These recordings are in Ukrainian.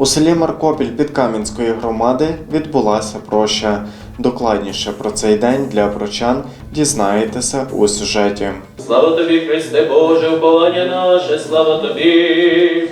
У селі Маркопіль Підкам'янської громади відбулася проща. Докладніше про цей день для прочан дізнаєтеся у сюжеті. Слава тобі, Христе Боже, уповання наше, слава тобі.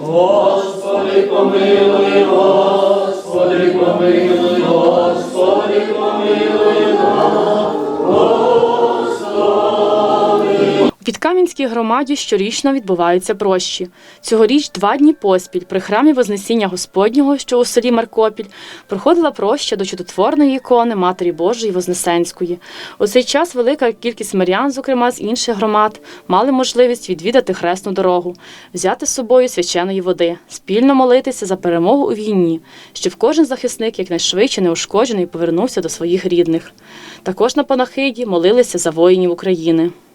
Господи, помилуй, Господи, помилуй, Господи, Підкам'янській громаді щорічно відбуваються прощі. Цьогоріч два дні поспіль при храмі Вознесіння Господнього, що у селі Маркопіль, проходила проща до чудотворної ікони Матері Божої Вознесенської. У цей час велика кількість мирян, зокрема з інших громад, мали можливість відвідати хресну дорогу, взяти з собою свяченої води, спільно молитися за перемогу у війні, щоб кожен захисник якнайшвидше неушкоджений повернувся до своїх рідних. Також на панахиді молилися за воїнів України.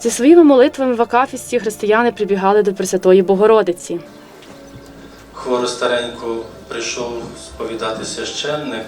Зі своїми молитвами в Акафісті християни прибігали до Пресвятої Богородиці. Хвору стареньку прийшов сповідати священник.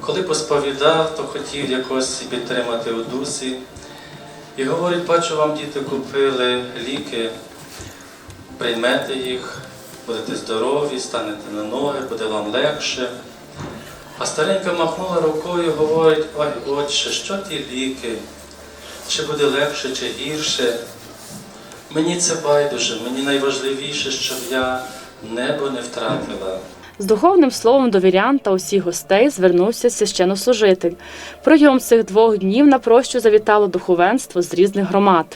Коли посповідав, то хотів якось підтримати у дусі. І говорить, бачу, вам діти купили ліки, приймете їх, будете здорові, станете на ноги, буде вам легше. А старенька махнула рукою говорить, ой, отче, що ті ліки? Чи буде легше, чи гірше? Мені це байдуже, мені найважливіше, щоб я небо не втратила. З духовним словом до вірян та усіх гостей звернувся священнослужитель. Протягом цих двох днів на прощу завітало духовенство з різних громад.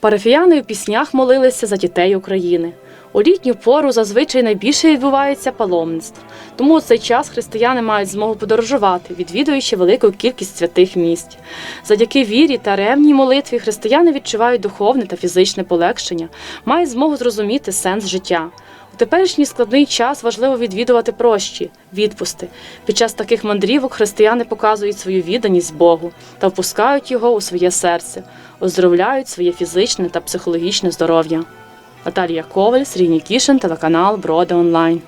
Парафіяни в піснях молилися за дітей України. У літню пору зазвичай найбільше відбувається паломництв, тому у цей час християни мають змогу подорожувати, відвідуючи велику кількість святих місць. Завдяки вірі та ревній молитві християни відчувають духовне та фізичне полегшення, мають змогу зрозуміти сенс життя. У теперішній складний час важливо відвідувати прощі, відпусти. Під час таких мандрівок християни показують свою відданість Богу та впускають його у своє серце, оздоровляють своє фізичне та психологічне здоров'я. Наталія Коваль, Сергій Нікішин, телеканал Броди Онлайн.